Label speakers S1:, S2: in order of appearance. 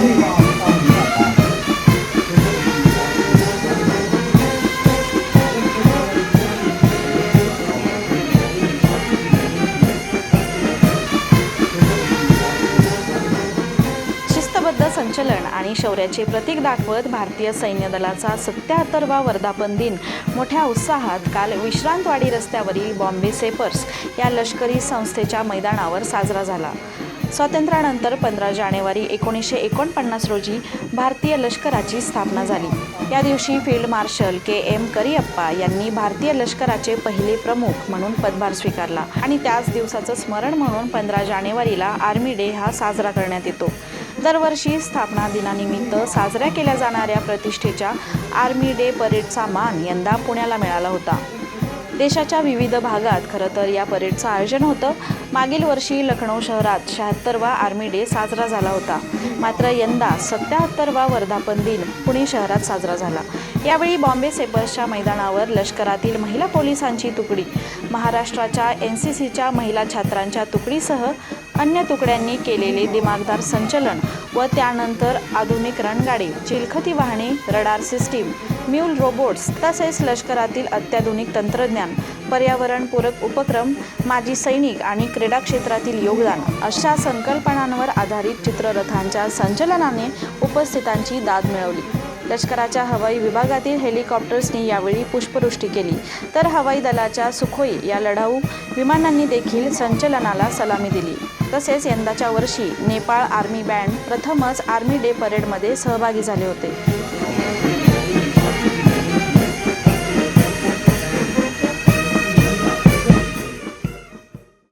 S1: शिस्तबद्ध संचलन आणि शौर्याचे प्रतीक दाखवत भारतीय सैन्य दलाचा सत्याहत्तरवा वर्धापन दिन. मोठ्या उत्साहात काल विश्रांतवाडी रस्त्यावरील बॉम्बे सेपर्स या लष्करी संस्थेच्या मैदानावर साजरा झाला. स्वातंत्र्यानंतर पंधरा जानेवारी एकोणीसशे एकोणपन्नास रोजी भारतीय लष्कराची स्थापना झाली. या दिवशी field marshal K M Cariappa यांनी भारतीय लष्कराचे पहिले प्रमुख म्हणून पदभार स्वीकारला आणि त्याच दिवसाचं स्मरण म्हणून पंधरा जानेवारीला आर्मी डे हा साजरा करण्यात येतो. दरवर्षी स्थापना दिनानिमित्त साजऱ्या केल्या जाणाऱ्या प्रतिष्ठेच्या आर्मी डे परेडचा मान यंदा पुण्याला मिळाला होता. देशाच्या विविध भागात खरं तर या परेडचं आयोजन होतं. मागील वर्षी लखनौ शहरात शहात्तरवा आर्मी डे साजरा झाला होता. मात्र यंदा सत्याहत्तरवा वर्धापन दिन पुणे शहरात साजरा झाला. यावेळी बॉम्बे सेपर्सच्या मैदानावर लष्करातील महिला पोलिसांची तुकडी महाराष्ट्राच्या एन सी सीच्या महिला छात्रांच्या तुकडीसह अन्य तुकड्यांनी केलेले दिमागदार संचलन व त्यानंतर आधुनिक रणगाडी चिलखती वाहने रडार सिस्टीम म्यूल रोबोट्स तसेच लष्करातील अत्याधुनिक तंत्रज्ञान पर्यावरणपूरक उपक्रम माजी सैनिक आणि क्रीडा क्षेत्रातील योगदान अशा संकल्पनांवर आधारित चित्ररथांच्या संचलनाने उपस्थितांची दाद मिळवली. लष्कराच्या हवाई विभागातील हेलिकॉप्टर्सनी यावेळी पुष्पवृष्टी केली. तर हवाई दलाच्या सुखोई या लढाऊ विमानांनी देखील संचलनाला सलामी दिली. तसेच यंदाच्या वर्षी नेपाळ आर्मी बँड प्रथमच आर्मी डे परेडमध्ये सहभागी झाले होते.